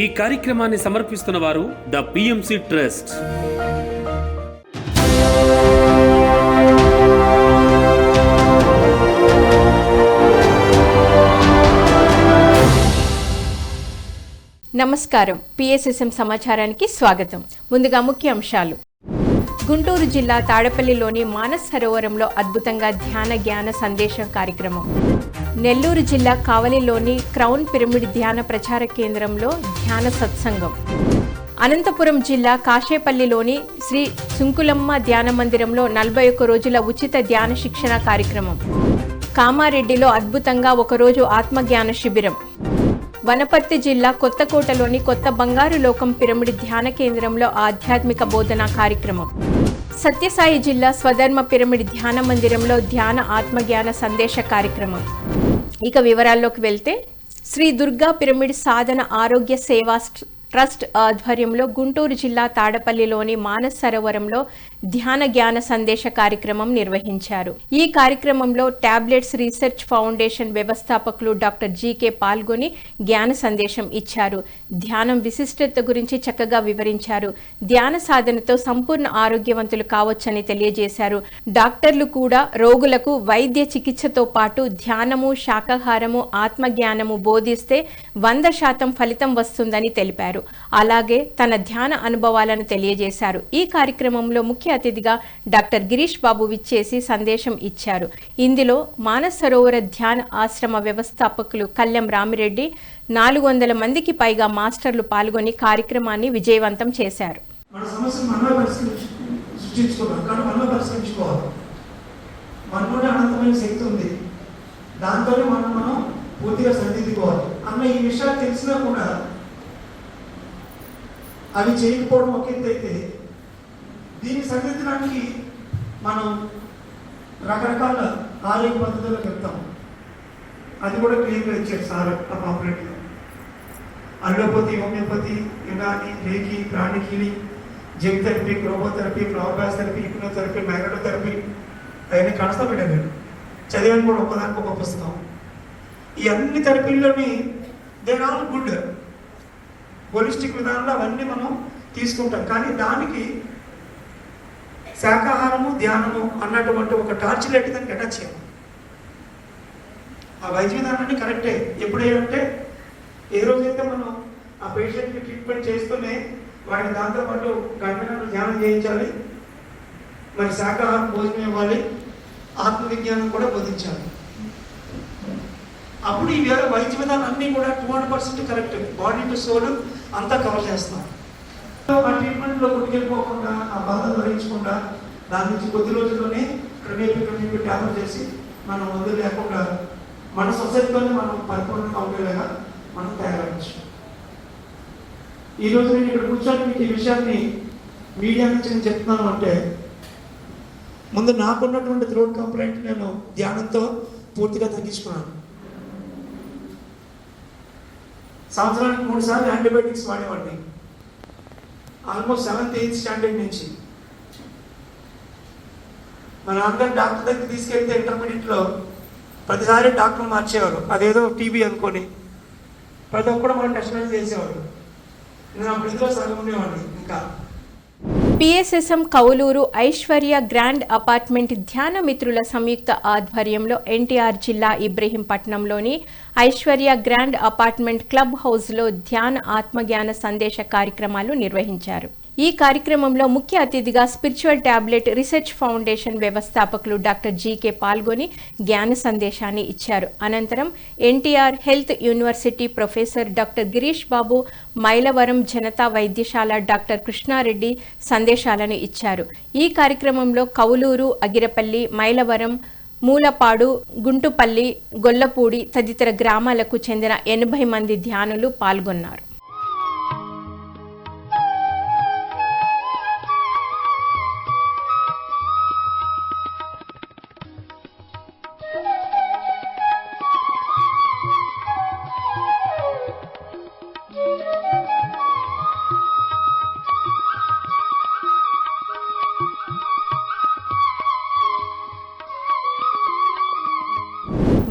ఈ కార్యక్రమాన్ని సమర్పిస్తున్న వారు ద పిఎంసి ట్రస్ట్ నమస్కారం. పిఎస్ఎస్ఎం సమాచారానికి స్వాగతం. ముందుగా ముఖ్య అంశాలు. గుంటూరు జిల్లా తాడపల్లిలోని మానస్ సరోవరంలో అద్భుతంగా ధ్యాన జ్ఞాన సందేశం కార్యక్రమం. నెల్లూరు జిల్లా కావలిలోని క్రౌన్ పిరమిడ్ ధ్యాన ప్రచార కేంద్రంలో ధ్యాన సత్సంగం. అనంతపురం జిల్లా కాశేపల్లిలోని శ్రీ సుంకులమ్మ ధ్యాన మందిరంలో నలభై ఒక్క రోజుల ఉచిత ధ్యాన శిక్షణ కార్యక్రమం. కామారెడ్డిలో అద్భుతంగా ఒకరోజు ఆత్మజ్ఞాన శిబిరం. వనపర్తి జిల్లా కొత్తకోటలోని కొత్త బంగారు లోకం పిరమిడ్ ధ్యాన కేంద్రంలో ఆధ్యాత్మిక బోధనా కార్యక్రమం. సత్యసాయి జిల్లా స్వధర్మ పిరమిడ్ ధ్యాన మందిరంలో ధ్యాన ఆత్మజ్ఞాన సందేశ కార్యక్రమం. ఇక వివరాల్లోకి వెళ్తే శ్రీ దుర్గా పిరమిడ్ సాధన ఆరోగ్య సేవా ట్రస్ట్ ఆధ్వర్యంలో గుంటూరు జిల్లా తాడపల్లిలోని మానస్ సరోవరంలో ధ్యాన జ్ఞాన సందేశ కార్యక్రమం నిర్వహించారు. ఈ కార్యక్రమంలో టాబ్లెట్స్ రీసెర్చ్ ఫౌండేషన్ వ్యవస్థాపకులు డాక్టర్ జీకే పాల్గొని జ్ఞాన సందేశం ఇచ్చారు. ధ్యానం విశిష్టత గురించి చక్కగా వివరించారు. ధ్యాన సాధనతో సంపూర్ణ ఆరోగ్యవంతులు కావచ్చని తెలియజేశారు. డాక్టర్లు కూడా రోగులకు వైద్య చికిత్సతో పాటు ధ్యానము శాకాహారము ఆత్మజ్ఞానము బోధిస్తే వంద శాతం ఫలితం వస్తుందని తెలిపారు. అలాగే తన ధ్యాన అనుభవాలను తెలియజేశారు. ఈ కార్యక్రమంలో ముఖ్య అతిథిగా డాక్టర్ గిరీష్ బాబు విచ్చేసి సందేశం ఇచ్చారు. ఇందులో మానసరోవర ధ్యాన ఆశ్రమ వ్యవస్థాపకులు కళ్యాం రామిరెడ్డి నాలుగు వందల మందికి పైగా మాస్టర్లు పాల్గొని కార్యక్రమాన్ని విజయవంతం చేశారు. మన సమస్యను మనమే పరిష్కరించు సృష్టించుకున్నాం కానీ మనమే పరిష్కరించుకోవాలి. మనలోనే అనంతమైన శక్తి ఉంది. దాంతోనే మనం మనం పూర్తిగా సరిదిద్దుకోవాలి. అన్న ఈ విషయాలు తెలిసినా కూడా అవి చేయకపోవడం ఒక ఎత్తు అయితే దీన్ని సరిదిద్దడానికి మనం రకరకాల ఆరోగ్య పద్ధతులు వెళ్తాం అది కూడా క్లియర్గా ఇచ్చారు సార్ ఆ పాపులెట్లో allopathy homeopathy Unani reiki ప్రాణికిని gem therapy chromotherapy flower Bach therapy hypnotherapy magnotherapy అవన్నీ కనస్తా పెట్టాను నేను చదివాను కూడా ఒకదానికి ఒక పుస్తకం. ఈ అన్ని థెరపీల్లోని దేర్ ఆల్ గుడ్ హోలిస్టిక్ విధానంలో అవన్నీ మనం తీసుకుంటాం. కానీ దానికి శాకాహారము ధ్యానము అన్నటువంటి ఒక టార్చ్ లైట్ దానికి అటాచ్ చేయాలి ఆ వైద్య విధానాన్ని కరెక్టే ఎప్పుడేమంటే ఏ రోజైతే మనం ఆ పేషెంట్కి ట్రీట్మెంట్ చేస్తూనే వాడిని దాంతోపాటు గంటలను ధ్యానం చేయించాలి మరి శాకాహారం భోజనం ఇవ్వాలి ఆత్మవిజ్ఞానం కూడా బోధించాలి. అప్పుడు ఈ వైద్య విధానం అన్నీ కూడా two hundred percent correct body to soul అంతా కవర్ చేస్తాం. ఆ ట్రీట్మెంట్లో కొట్టుకెళ్ళిపోకుండా ఆ బాధ భరించకుండా దాని నుంచి కొద్ది రోజుల్లోనే క్రమేపీ క్రమేపీ ట్యాబ్లెట్ చేసి మనం మందులు లేకుండా మన సొసైటీలోనే మనం పరిపూర్ణంగా ఉండేలాగా మనం తయారవచ్చు ఈ రోజు నేను ఇక్కడ కూర్చొని మీకు ఈ విషయాన్ని మీడియా నుంచి నేను చెప్తున్నాను అంటే ముందు నాకున్నటువంటి థ్రోట్ కంప్లైంట్ నేను ధ్యానంతో పూర్తిగా తగ్గించుకున్నాను. సంవత్సరానికి మూడు సార్లు యాంటీబయాటిక్స్ వాడేవాడిని. ఆల్మోస్ట్ సెవెంత్ ఎయిత్ స్టాండర్డ్ నుంచి. మన అందరం డాక్టర్ దగ్గర తీసుకెళ్తే ఇంటర్మీడియట్లో ప్రతిసారి డాక్టర్ మార్చేవారు. అదేదో టీబీ అనుకొని. ప్రతి ఒక్కరు మనం టెస్ట్ చేసేవారు నేను ఆ ఇందులో సగం ఉండేవాడిని ఇంకా. PSSM Kowluru Aishwarya grand apartment ధ్యాన మిత్రుల సంయుక్త ఆధ్వర్యంలో ఎన్టీఆర్ జిల్లా ఇబ్రహీంపట్నంలోని ఐశ్వర్య గ్రాండ్ అపార్ట్మెంట్ క్లబ్ హౌస్లో ధ్యాన ఆత్మజ్ఞాన సందేశ కార్యక్రమాలు నిర్వహించారు. ఈ కార్యక్రమంలో ముఖ్య అతిథిగా స్పిరిచువల్ ట్యాబ్లెట్ రీసెర్చ్ ఫౌండేషన్ వ్యవస్థాపకులు డాక్టర్ జీకే పాల్గొని జ్ఞాన సందేశాన్ని ఇచ్చారు. అనంతరం NTR health university professor doctor Girish Babu Mylavaram Janata వైద్యశాల డాక్టర్ కృష్ణారెడ్డి సందేశాలను ఇచ్చారు. ఈ కార్యక్రమంలో కౌలూరు అగిరపల్లి మైలవరం మూలపాడు గుంటుపల్లి గొల్లపూడి తదితర గ్రామాలకు చెందిన ఎనభై మంది ధ్యానులు పాల్గొన్నారు.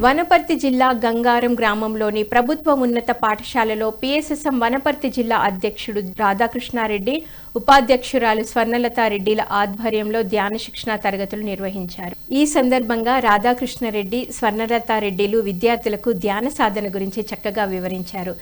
వనపర్తి జిల్లా గంగారం గ్రామంలోని ప్రభుత్వ ఉన్నత పాఠశాలలో పిఎస్ఎస్ఎం వనపర్తి జిల్లా అధ్యక్షుడు రాధాకృష్ణారెడ్డి ఉపాధ్యక్షురాలు స్వర్ణలతారెడ్డిల ఆధ్వర్యంలో ధ్యాన శిక్షణ తరగతులు నిర్వహించారు. ఈ సందర్భంగా రాధాకృష్ణారెడ్డి స్వర్ణలతారెడ్డిలు విద్యార్థులకు ధ్యాన సాధన గురించి చక్కగా వివరించారు.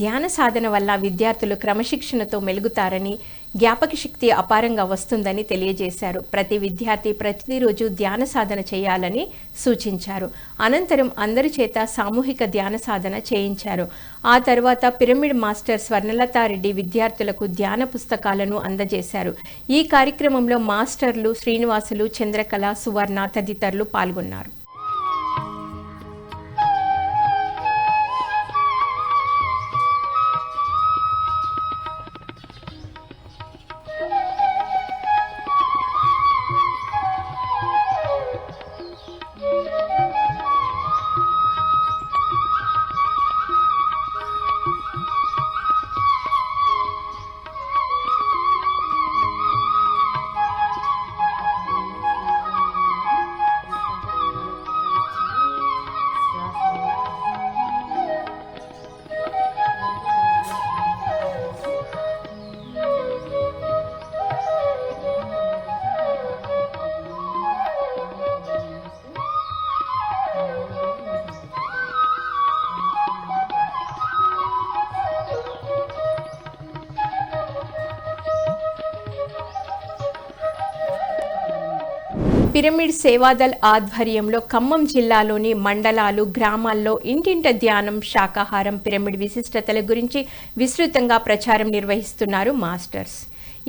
ధ్యాన సాధన వల్ల విద్యార్థులు క్రమశిక్షణతో మెలుగుతారని జ్ఞాపక శక్తి అపారంగా వస్తుందని తెలియజేశారు. ప్రతి విద్యార్థి ప్రతిరోజు ధ్యాన సాధన చేయాలని సూచించారు. అనంతరం అందరి చేత సామూహిక ధ్యాన సాధన చేయించారు. ఆ తర్వాత పిరమిడ్ మాస్టర్ స్వర్ణలతారెడ్డి విద్యార్థులకు ధ్యాన పుస్తకాలను అందజేశారు. ఈ కార్యక్రమంలో మాస్టర్లు శ్రీనివాసులు చంద్రకళ సువర్ణ తదితరులు పాల్గొన్నారు. పిరమిడ్ సేవాదల్ ఆధ్వర్యంలో ఖమ్మం జిల్లాలోని మండలాలు గ్రామాల్లో ఇంటింట ధ్యానం శాకాహారం పిరమిడ్ విశిష్టతల గురించి విస్తృతంగా ప్రచారం నిర్వహిస్తున్నారు మాస్టర్స్.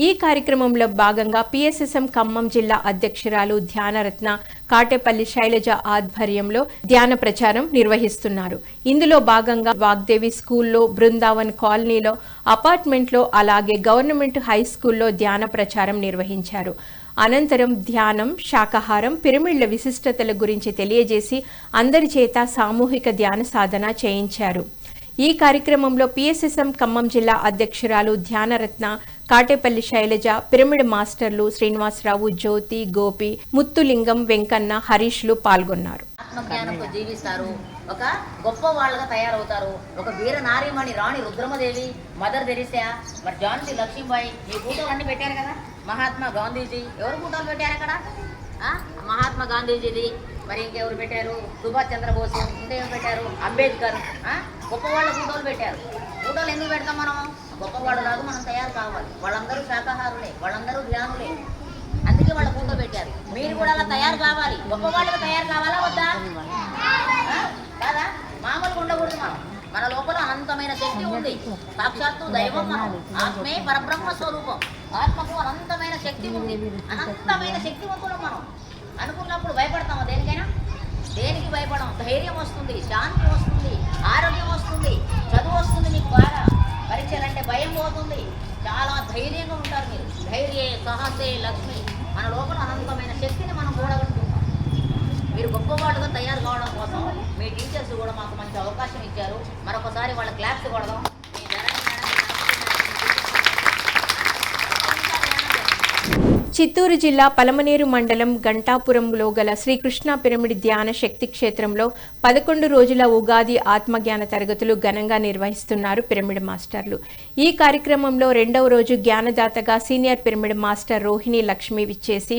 ఈ కార్యక్రమంలో భాగంగా పిఎస్ఎస్ఎం ఖమ్మం జిల్లా అధ్యక్షురాలు ధ్యానరత్న కాటేపల్లి శైలజ ఆధ్వర్యంలో ధ్యాన ప్రచారం నిర్వహిస్తున్నారు. ఇందులో భాగంగా వాగ్దేవి స్కూల్లో బృందావన్ కాలనీలో అపార్ట్మెంట్లో అలాగే గవర్నమెంట్ హై స్కూల్లో ధ్యాన ప్రచారం నిర్వహించారు. అనంతరం ధ్యానం శాకాహారం పిరమిడ్ల విశిష్టతల గురించి తెలియజేసి అందరి చేత సామూహిక ధ్యాన సాధన చేయించారు. ఈ కార్యక్రమంలో పిఎస్ఎస్ఎం ఖమ్మం జిల్లా అధ్యక్షురాలు ధ్యానరత్న కాటేపల్లి శైలజ పిరమిడ్ మాస్టర్లు శ్రీనివాసరావు జ్యోతి గోపి ముత్తులింగం వెంకన్న హరీష్లు పాల్గొన్నారు. ఆత్మజ్ఞానంతో జీవిస్తారు. ఒక గొప్ప వాళ్ళగా తయారవుతారు. ఒక వీర నారీమణి రాణి రుద్రమదేవి మదర్ తెరిసా. మరి జాన్సీ లక్ష్మీబాయి ఈ ఫోటోలు అన్ని పెట్టారు కదా? మహాత్మా గాంధీజీ. ఎవరు ఫోటోలు పెట్టారు అక్కడ? మహాత్మా గాంధీజీది. మరి ఇంకెవరు పెట్టారు? సుభాష్ చంద్రబోస్. ఇంకేం పెట్టారు? అంబేద్కర్. గొప్ప వాళ్ళ ఫోటోలు పెట్టారు. ఫోటోలు ఎందుకు పెడతాం మనం గొప్పవాళ్ళు లాగా మనం తయారు కావాలి. వాళ్ళందరూ శాకాహారులే వాళ్ళందరూ ధ్యానులే అందుకే వాళ్ళ ఫోటో పెట్టారు. మీరు కూడా అలా తయారు కావాలి. గొప్పవాళ్ళకి తయారు కావాలా వద్దా? కాదా? మామూలుగా ఉండకూడదు మనం. మన లోపల అనంతమైన శక్తి ఉంది. సాక్షాత్తు దైవం మనం. ఆత్మే పరబ్రహ్మ స్వరూపం. ఆత్మకు అనంతమైన శక్తి ఉంది. అనంతమైన శక్తివంతులం మనం. అనుకున్నప్పుడు భయపడతామా దేనికైనా? దేనికి భయపడం ధైర్యం వస్తుంది శాంతి వస్తుంది. ఆరోగ్యం వస్తుంది చదువు వస్తుంది మీకు బాగా. పరీక్షలంటే భయం పోతుంది. చాలా ధైర్యంగా ఉంటారు మీరు. ధైర్య సాహసే లక్ష్మి. మన లోపల అనంతమైన శక్తిని మనం కూడగట్టుకుంటాం. మీరు గొప్పవాళ్ళుగా తయారు కావడం కోసం మీ టీచర్స్ కూడా మాకు మంచి అవకాశం ఇచ్చారు. మరొకసారి వాళ్ళ క్లాప్స్ కొడదాం మీ ధరణి మేడం చిత్తూరు జిల్లా పలమనేరు మండలం గంటాపురంలో గల శ్రీకృష్ణ పిరమిడ్ ధ్యాన శక్తి క్షేత్రంలో పదకొండు రోజుల ఉగాది ఆత్మజ్ఞాన తరగతులు ఘనంగా నిర్వహిస్తున్నారు పిరమిడ్ మాస్టర్లు. ఈ కార్యక్రమంలో రెండవ రోజు జ్ఞానదాతగా senior pyramid master Rohini Lakshmi విచ్చేసి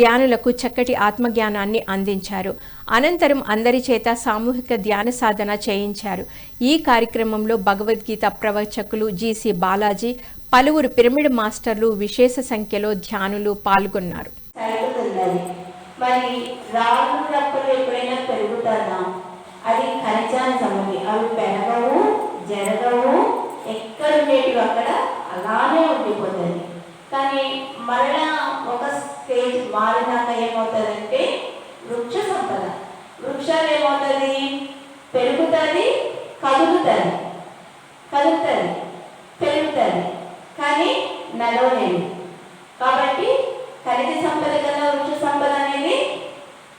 ధ్యానులకు చక్కటి ఆత్మజ్ఞానాన్ని అందించారు. అనంతరం అందరి చేత సామూహిక ధ్యాన సాధన చేయించారు. ఈ కార్యక్రమంలో భగవద్గీత ప్రవచకులు జీసీ బాలాజీ పలువురు పిరమిడ్ మాస్టర్లు విశేష సంఖ్యలో ధ్యానులు పాల్గొన్నారు. మరి రాళ్ళు రప్పలు ఎప్పుడైనా అది ఖనిజానికి సంబంధి అవి పెరగవు జరగవు ఎక్కడ ఉండేటివి అక్కడ అలానే ఉండిపోతుంది కానీ మరలా ఒక స్టేజ్ మారినాక ఏమవుతుందంటే వృక్ష సంపద వృక్షాలు ఏమవుతుంది పెరుగుతుంది కదులుతుంది. కదులుతుంది పెరుగుతుంది. కానీ నడవలేదు కాబట్టి ఖనిజ సంపద కన్నా వృక్ష సంపద అనేది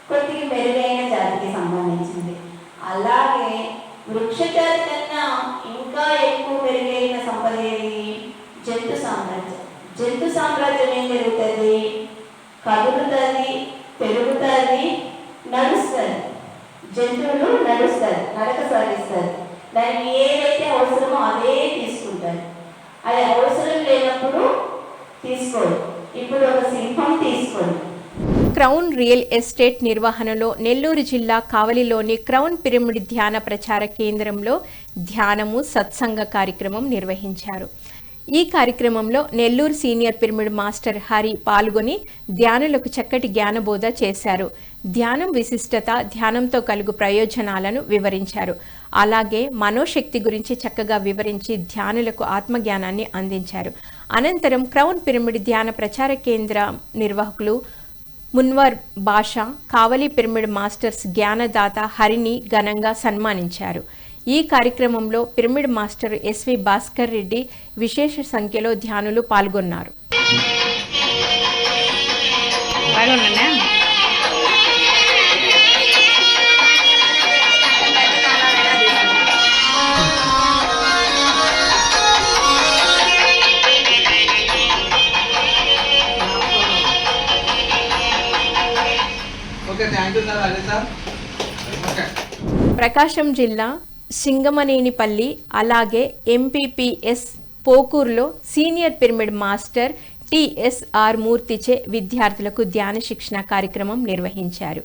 కొద్దిగా మెరుగైన జాతికి సంబంధించింది. అలాగే వృక్ష జాతి కన్నా ఇంకా ఎక్కువ మెరుగైన సంపద ఏది? జంతు సామ్రాజ్యం. జంతు సామ్రాజ్యం ఏం జరుగుతుంది? కదులుతుంది. పెరుగుతారని నడుస్తారు. జంతువులు నడుస్తారు నడక సాగిస్తారు. దానికి ఏదైతే అవసరమో అదే తీసుకుంటారు. అది అవసరం లేనప్పుడు తీసుకోరు. ఇప్పుడు ఒక సింహం తీసుకోండి క్రౌన్ రియల్ ఎస్టేట్ నిర్వహణలో నెల్లూరు జిల్లా కావలిలోని క్రౌన్ పిరమిడ్ ధ్యాన ప్రచార కేంద్రంలో ధ్యానము సత్సంగ కార్యక్రమం నిర్వహించారు. ఈ కార్యక్రమంలో Nellore senior pyramid master Hari పాల్గొని ధ్యానులకు చక్కటి జ్ఞానబోధ చేశారు. ధ్యానం విశిష్టత ధ్యానంతో కలుగు ప్రయోజనాలను వివరించారు. అలాగే మనోశక్తి గురించి చక్కగా వివరించి ధ్యానులకు ఆత్మజ్ఞానాన్ని అందించారు. అనంతరం క్రౌన్ పిరమిడ్ ధ్యాన ప్రచార కేంద్ర నిర్వాహకులు మున్వర్ బాషా కావలి పిరమిడ్ మాస్టర్స్ జ్ఞానదాత హరిని ఘనంగా సన్మానించారు. ఈ కార్యక్రమంలో pyramid master SV Bhaskar Reddy విశేష సంఖ్యలో ధ్యానులు పాల్గొన్నారు. ప్రకాశం జిల్లా సింగమనేనిపల్లి అలాగే ఎంపీపీఎస్ పోకూరులో సీనియర్ పిరమిడ్ మాస్టర్ టిఎస్ఆర్ మూర్తిచే విద్యార్థులకు ధ్యాన శిక్షణ కార్యక్రమం నిర్వహించారు.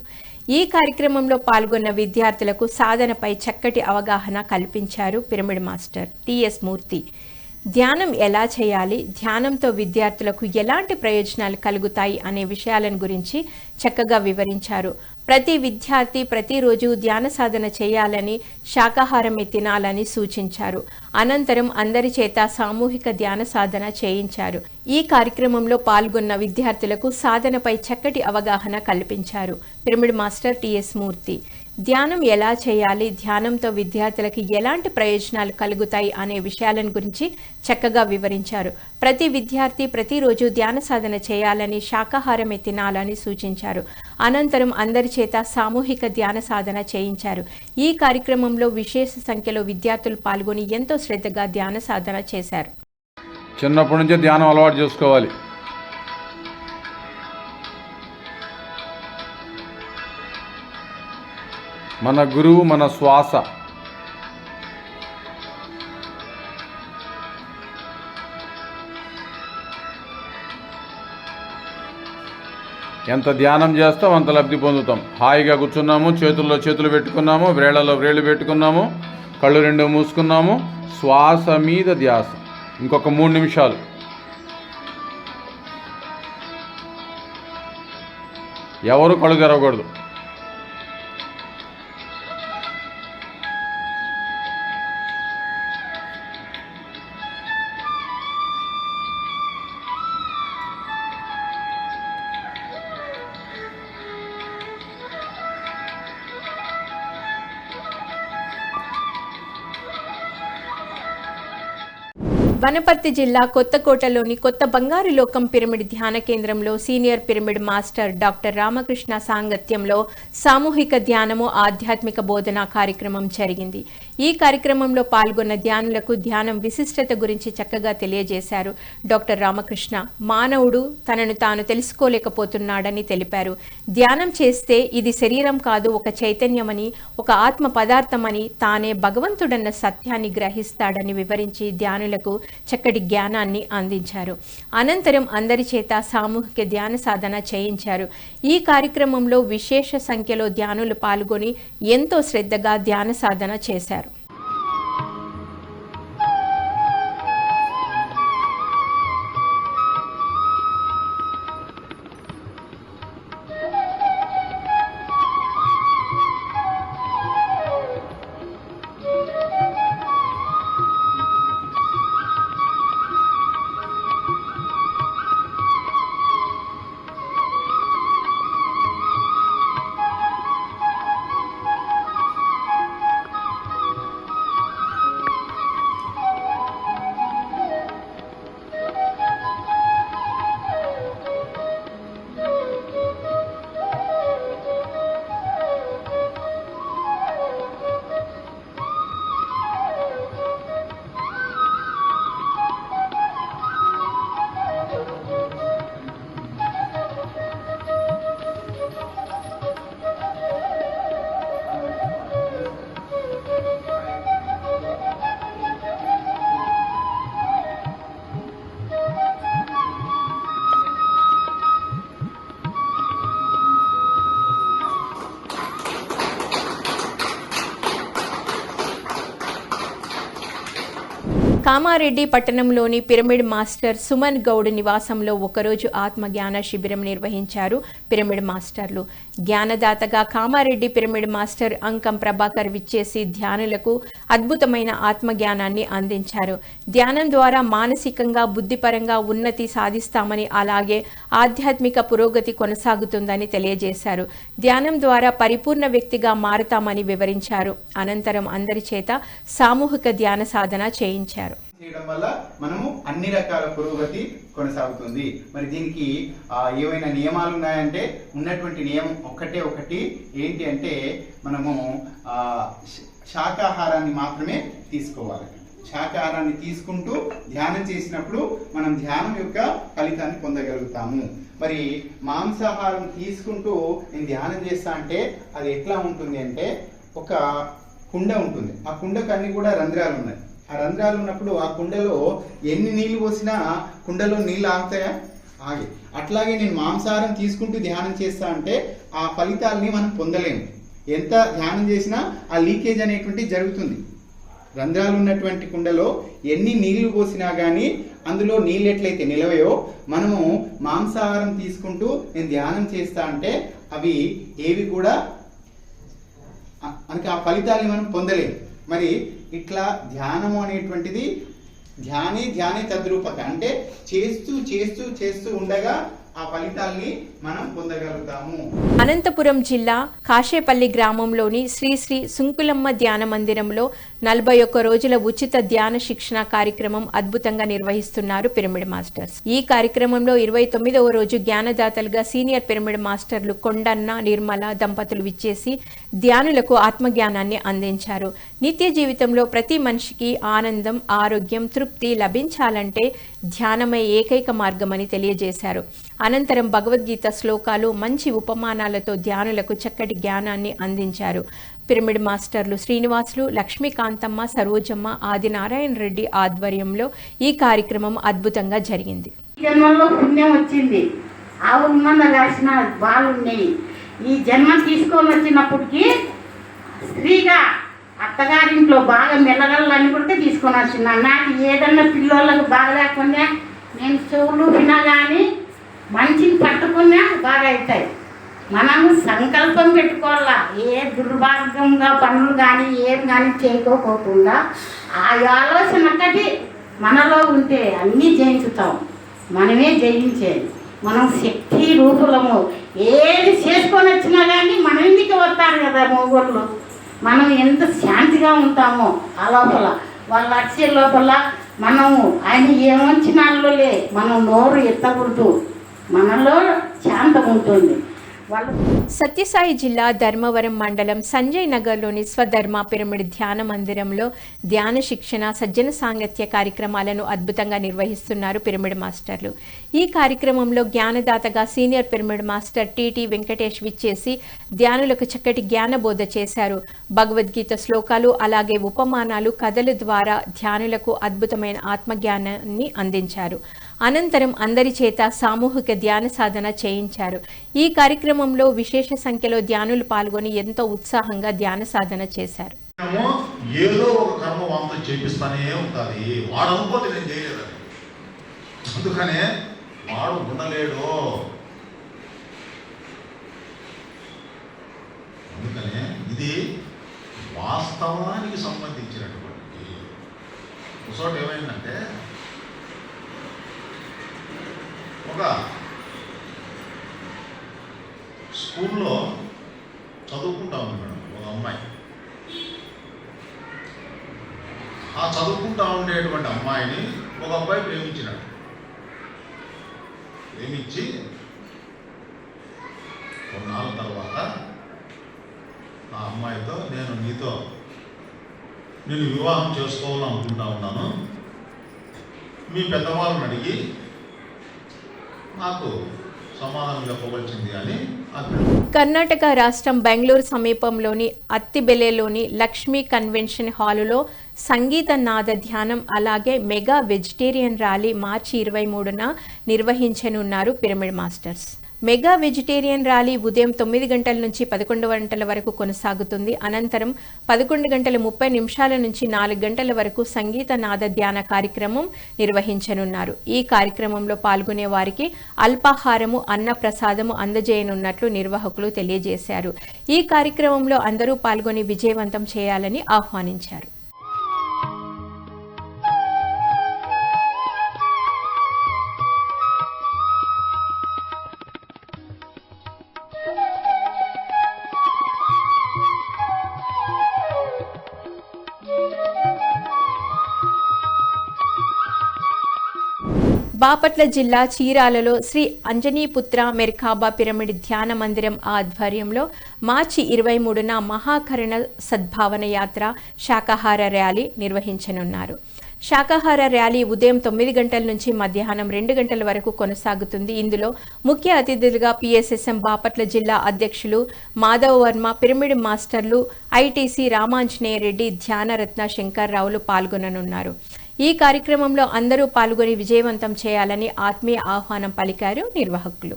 ఈ కార్యక్రమంలో పాల్గొన్న విద్యార్థులకు సాధనపై చక్కటి అవగాహన కల్పించారు పిరమిడ్ మాస్టర్ టిఎస్ మూర్తి. ధ్యానం ఎలా చేయాలి? ధ్యానంతో విద్యార్థులకు ఎలాంటి ప్రయోజనాలు కలుగుతాయి? అనే విషయాలను గురించి చక్కగా వివరించారు. ప్రతి విద్యార్థి ప్రతిరోజు ధ్యాన సాధన చేయాలని శాకాహారమే తినాలని సూచించారు. అనంతరం అందరి చేత సామూహిక ధ్యాన సాధన చేయించారు. ఈ కార్యక్రమంలో పాల్గొన్న విద్యార్థులకు సాధనపై చక్కటి అవగాహన కల్పించారు. Pyramid master TS Murthy. ధ్యానం ఎలా చేయాలి? ధ్యానంతో విద్యార్థులకు ఎలాంటి ప్రయోజనాలు కలుగుతాయి అనే విషయాలను గురించి చక్కగా వివరించారు. ప్రతి విద్యార్థి ప్రతిరోజు ధ్యాన సాధన చేయాలని శాకాహారమే తినాలని సూచించారు. అనంతరం అందరి చేత సామూహిక ధ్యాన సాధన చేయించారు. ఈ కార్యక్రమంలో విశేష సంఖ్యలో విద్యార్థులు పాల్గొని ఎంతో శ్రద్ధగా ధ్యాన సాధన చేశారు. చిన్నప్పటి నుంచే ధ్యానం అలవాటు చేసుకోవాలి. మన గురువు మన శ్వాస ఎంత ధ్యానం చేస్తాం అంత లబ్ధి పొందుతాం. హాయిగా కూర్చున్నాము చేతుల్లో చేతులు పెట్టుకున్నాము వ్రేళ్ళలో వ్రేళ్ళు పెట్టుకున్నాము కళ్ళు రెండు మూసుకున్నాము శ్వాస మీద ధ్యాస. ఇంకొక మూడు నిమిషాలు. ఎవరు కళ్ళు తెరవకూడదు. వనపర్తి జిల్లా కొత్తకోటలోని కొత్త బంగారు లోకం పిరమిడ్ ధ్యాన కేంద్రంలో senior pyramid master doctor Ramakrishna సాంగత్యంలో సామూహిక ధ్యానము ఆధ్యాత్మిక బోధన కార్యక్రమం జరిగింది. ఈ కార్యక్రమంలో పాల్గొన్న ధ్యానులకు ధ్యానం విశిష్టత గురించి చక్కగా తెలియజేశారు డాక్టర్ రామకృష్ణ. మానవుడు తనను తాను తెలుసుకోలేకపోతున్నాడని తెలిపారు. ధ్యానం చేస్తే ఇది శరీరం కాదు ఒక చైతన్యమని ఒక ఆత్మ పదార్థమని తానే భగవంతుడన్న సత్యాన్ని గ్రహిస్తాడని వివరించి ధ్యానులకు చక్కటి జ్ఞానాన్ని అందించారు. అనంతరం అందరి చేత సామూహిక ధ్యాన సాధన చేయించారు. ఈ కార్యక్రమంలో విశేష సంఖ్యలో ధ్యానులు పాల్గొని ఎంతో శ్రద్ధగా ధ్యాన సాధన చేశారు. కామారెడ్డి పట్టణంలోని పిరమిడ్ మాస్టర్ సుమన్ గౌడ్ నివాసంలో ఒకరోజు ఆత్మజ్ఞాన శిబిరం నిర్వహించారు పిరమిడ్ మాస్టర్లు. జ్ఞానదాతగా కామారెడ్డి పిరమిడ్ మాస్టర్ అంకం ప్రభాకర్ విచ్చేసి ధ్యానులకు అద్భుతమైన ఆత్మజ్ఞానాన్ని అందించారు. ధ్యానం ద్వారా మానసికంగా బుద్ధిపరంగా ఉన్నతి సాధిస్తామని అలాగే ఆధ్యాత్మిక పురోగతి కొనసాగుతుందని తెలియజేశారు. ధ్యానం ద్వారా పరిపూర్ణ వ్యక్తిగా మారుతామని వివరించారు. అనంతరం అందరి చేత సామూహిక ధ్యాన సాధన చేయించారు. చేయడం వల్ల మనము అన్ని రకాల పురోగతి కొనసాగుతుంది. మరి దీనికి ఏవైనా నియమాలు ఉన్నాయంటే ఉన్నటువంటి నియమం ఒక్కటే ఒకటి ఏంటి అంటే మనము శాకాహారాన్ని మాత్రమే తీసుకోవాలి. శాకాహారాన్ని తీసుకుంటూ ధ్యానం చేసినప్పుడు మనం ధ్యానం యొక్క ఫలితాన్ని పొందగలుగుతాము. మరి మాంసాహారం తీసుకుంటూ నేను ధ్యానం చేస్తా అంటే అది ఎట్లా ఉంటుంది అంటే ఒక కుండ ఉంటుంది. ఆ కుండకు అన్ని కూడా రంధ్రాలు ఉన్నాయి. ఆ రంధ్రాలు ఉన్నప్పుడు ఆ కుండలో ఎన్ని నీళ్ళు పోసినా కుండలో నీళ్ళు ఆగుతాయా? ఆగే. అట్లాగే నేను మాంసాహారం తీసుకుంటూ ధ్యానం చేస్తా అంటే ఆ ఫలితాలని మనం పొందలేము ఎంత ధ్యానం చేసినా ఆ లీకేజ్ అనేటువంటి జరుగుతుంది. రంధ్రాలు ఉన్నటువంటి కుండలో ఎన్ని నీళ్ళు పోసినా కానీ అందులో నీళ్ళు ఎట్లయితే నిలవయో మనము మాంసాహారం తీసుకుంటూ నేను ధ్యానం చేస్తా అంటే అవి ఏవి కూడా మనకి ఆ ఫలితాన్ని మనం పొందలేము మరి ఇట్లా ధ్యానము అనేటువంటిది ధ్యానే ధ్యానే తద్రూపక. అంటే చేస్తూ చేస్తూ చేస్తూ ఉండగా ఆ ఫలితాల్ని మనం పొందగలుగుతాము. అనంతపురం జిల్లా కాశేపల్లి గ్రామంలోని శ్రీ శ్రీ సుంకులమ్మ ధ్యాన మందిరంలో నలభై ఒక్క రోజుల ఉచిత ధ్యాన శిక్షణ కార్యక్రమం అద్భుతంగా నిర్వహిస్తున్నారు పిరమిడ్ మాస్టర్స్. ఈ కార్యక్రమంలో ఇరవై తొమ్మిదవ రోజు జ్ఞానదాతలుగా సీనియర్ పిరమిడ్ మాస్టర్లు కొండన్న నిర్మల దంపతులు విచ్చేసి ధ్యానులకు ఆత్మజ్ఞానాన్ని అందించారు. నిత్య జీవితంలో ప్రతి మనిషికి ఆనందం ఆరోగ్యం తృప్తి లభించాలంటే ధ్యానమే ఏకైక మార్గమని తెలియజేశారు. అనంతరం భగవద్గీత శ్లోకాలు మంచి ఉపమానాలతో ధ్యానులకు చక్కటి జ్ఞానాన్ని అందించారు. పిరమిడ్ మాస్టర్లు శ్రీనివాసులు లక్ష్మీకాంతమ్మ సరోజమ్మ ఆదినారాయణ రెడ్డి ఆధ్వర్యంలో ఈ కార్యక్రమం అద్భుతంగా జరిగింది. జన్మలో పుణ్యం వచ్చింది. ఆవుల మంద రాసిన బాలున్నాయి ఈ జన్మ తీసుకొని వచ్చినప్పటికీ స్త్రీగా అత్తగారింట్లో బాగా మెల్లగలని కూడా తీసుకొని వచ్చిన. నాకు ఏదన్నా పిల్లోళ్ళకు బాగా లేకుండా నేను చెవులు వినా కానీ మంచిని పట్టుకున్నా బాగా అవుతాయి. మనము సంకల్పం పెట్టుకోవాలా. ఏ దుర్మార్గంగా పనులు కానీ ఏం కానీ చేయకోకుండా ఆ ఆలోచన ఒక్కటి మనలో ఉంటే అన్నీ జయించుతాం. మనమే జయించేది. మనం శక్తి రూపులము. ఏది చేసుకొని వచ్చినా కానీ మన ఇంటికి వస్తారు కదా మొగోళ్ళు. మనం ఎంత శాంతిగా ఉంటామో ఆ లోపల. వాళ్ళు వచ్చే లోపల మనము ఆయన ఏమొచ్చినాళ్ళోలే మనం నోరు ఎత్తకూడదు. మనలో శాంతం ఉంటుంది సత్యసాయి జిల్లా ధర్మవరం మండలం సంజయ్ నగర్లోని స్వధర్మ పిరమిడ్ ధ్యాన మందిరంలో ధ్యాన శిక్షణ సజ్జన సాంగత్య కార్యక్రమాలను అద్భుతంగా నిర్వహిస్తున్నారు పిరమిడ్ మాస్టర్లు. ఈ కార్యక్రమంలో జ్ఞానదాతగా senior pyramid master TT Venkatesh విచ్చేసి ధ్యానులకు చక్కటి జ్ఞానబోధ చేశారు. భగవద్గీత శ్లోకాలు అలాగే ఉపమానాలు కథల ద్వారా ధ్యానులకు అద్భుతమైన ఆత్మజ్ఞానాన్ని అందించారు. అనంతరం అందరి చేత సామూహిక ధ్యాన సాధన చేయించారు. ఈ కార్యక్రమంలో విశేష సంఖ్యలో ధ్యానులు పాల్గొని ఎంతో ఉత్సాహంగా ధ్యాన సాధన చేశారు. ఏదో ఒక కర్మ వాంతో చేపిస్తానే ఉంటుంది వాడు అనుకోతే నేను చేయలేదని. అందుకనే వాడు ఉండలేడు. అందుకనే ఇది వాస్తవానికి సంబంధించినటువంటి. ఒకసోటి ఏమైందంటే ఒక స్కూల్లో చదువుకుంటా ఉంది మేడం ఒక అమ్మాయి. ఆ చదువుకుంటా ఉండేటువంటి అమ్మాయిని ఒక అబ్బాయి ప్రేమించినాడు. ప్రేమించి కొన్నాళ్ళ తర్వాత ఆ అమ్మాయితో నేను నీతో నేను వివాహం చేసుకోవాలనుకుంటా ఉన్నాను. మీ పెద్దవాళ్ళని అడిగి సమాధానం చెప్పవలసింది అని కర్ణాటక రాష్ట్రం బెంగళూరు సమీపంలోని అత్తిబెలేలోని లక్ష్మీ కన్వెన్షన్ హాలులో సంగీత నాద ధ్యానం అలాగే మెగా వెజిటేరియన్ ర్యాలీ మార్చి ఇరవై మూడున నిర్వహించనున్నారు pyramid masters. Mega vegetarian rally ఉదయం తొమ్మిది గంటల నుంచి పదకొండు గంటల వరకు కొనసాగుతుంది. అనంతరం పదకొండు గంటల ముప్పై నిమిషాల నుంచి నాలుగు గంటల వరకు సంగీత నాద ధ్యాన కార్యక్రమం నిర్వహించనున్నారు. ఈ కార్యక్రమంలో పాల్గొనే వారికి అల్పాహారము అన్న ప్రసాదము అందజేయనున్నట్లు నిర్వాహకులు తెలియజేశారు. ఈ కార్యక్రమంలో అందరూ పాల్గొని విజయవంతం చేయాలని ఆహ్వానించారు. బాపట్ల జిల్లా చీరాలలో శ్రీ అంజనీపుత్ర మెర్కాబా పిరమిడ్ ధ్యాన మందిరం ఆధ్వర్యంలో మార్చి ఇరవై మూడున మహాకరణ సద్భావన యాత్ర శాకాహార ర్యాలీ నిర్వహించనున్నారు. శాకాహార ర్యాలీ ఉదయం తొమ్మిది గంటల నుంచి మధ్యాహ్నం రెండు గంటల వరకు కొనసాగుతుంది. ఇందులో ముఖ్య అతిథులుగా పిఎస్ఎస్ఎం బాపట్ల జిల్లా అధ్యక్షులు మాధవ్ వర్మ పిరమిడ్ మాస్టర్లు ఐటీసీ రామాంజనేయ రెడ్డి ధ్యానరత్న శంకర్రావులు పాల్గొననున్నారు. ఈ కార్యక్రమంలో అందరూ పాల్గొని విజయవంతం చేయాలని ఆత్మీయ ఆహ్వానం పలికారు నిర్వాహకులు.